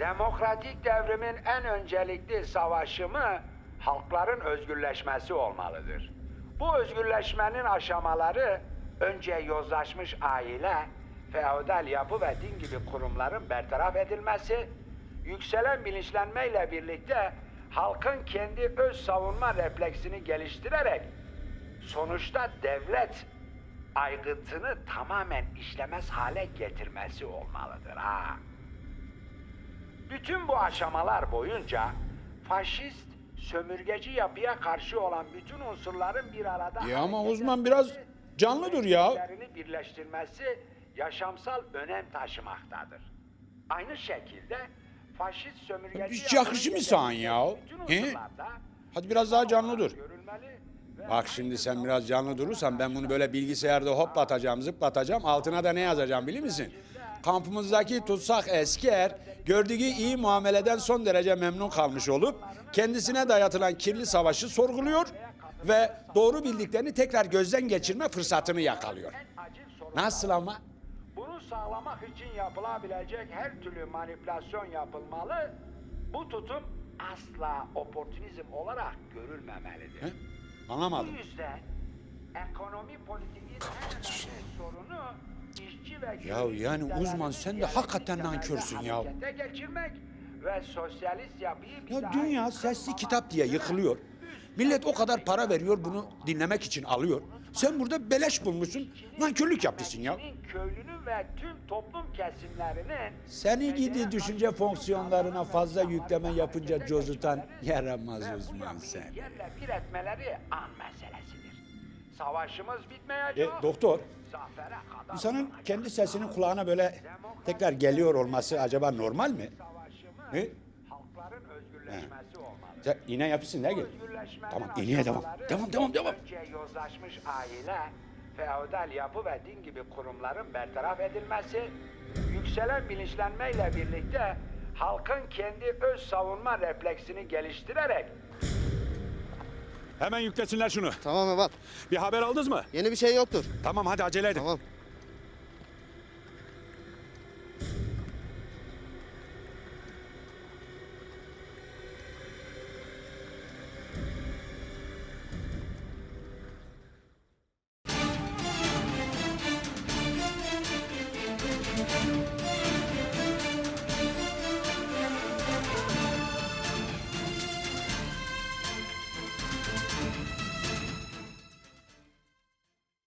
Demokratik devrimin en öncelikli savaşımı halkların özgürleşmesi olmalıdır. Bu özgürleşmenin aşamaları önce yozlaşmış aile, feodal yapı ve din gibi kurumların bertaraf edilmesi, yükselen bilinçlenmeyle birlikte halkın kendi öz savunma refleksini geliştirerek sonuçta devlet aygıtını tamamen işlemez hale getirmesi olmalıdır ha. Bütün bu aşamalar boyunca faşist sömürgeci yapıya karşı olan bütün unsurların bir arada Ya ama uzman biraz canlı dur ya. güçlerini birleştirmesi yaşamsal önem taşımaktadır. Aynı şekilde faşist sömürgeci Hiç yapının yakışı mı sağın ya? bütün He? unsurlarda Hadi biraz daha canlı dur. görülmeli ve Bak şimdi sen biraz canlı durursan ben bunu böyle bilgisayarda hoplatacağım, zıplatacağım. Altına da ne yazacağım biliyor musun? Kampımızdaki tutsak esker gördüğü iyi muameleden son derece memnun kalmış olup kendisine dayatılan kirli savaşı sorguluyor ve doğru bildiklerini tekrar gözden geçirme fırsatını yakalıyor. Nasıl ama? Bunu sağlamak için yapılabilecek her türlü manipülasyon yapılmalı. Bu tutum asla oportunizm olarak görülmemelidir. He? Bu Anlamadım. yüzden ekonomi politiğinin en önemli sorunu Ya yani uzman sen de hakikaten nankörsün ya. ve sosyalist yapıyı Ya dünya sesli kitap diye yıkılıyor. Millet o kadar para veriyor bunu dinlemek için alıyor. Sen burada beleş bulmuşsun, nankörlük yapmışsın ya. Köylünün ve tüm toplum kesimlerinin Seni gidi düşünce fonksiyonlarına fazla yükleme yapınca cozutan yaramaz uzman sen. yerle bir etmeleri an meselesidir. Savaşımız bitmeyecek. E, doktor, Zafere kadar İnsanın kendi sesinin kulağına böyle tekrar geliyor olması acaba normal mi? Savaşımız Ne? halkların özgürleşmesi olmalı. Sen iğne yapıyorsun ne Bu gel? özgürleşmenin Tamam iğneye devam. aşamaları Devam devam devam. Önce yozlaşmış aile, feodal yapı ve din gibi kurumların bertaraf edilmesi, yükselen bilinçlenmeyle birlikte halkın kendi öz savunma refleksini geliştirerek Hemen yüklesinler şunu. Tamam Ebat. Bir haber aldınız mı? Yeni bir şey yoktur. Tamam hadi acele edin. Tamam.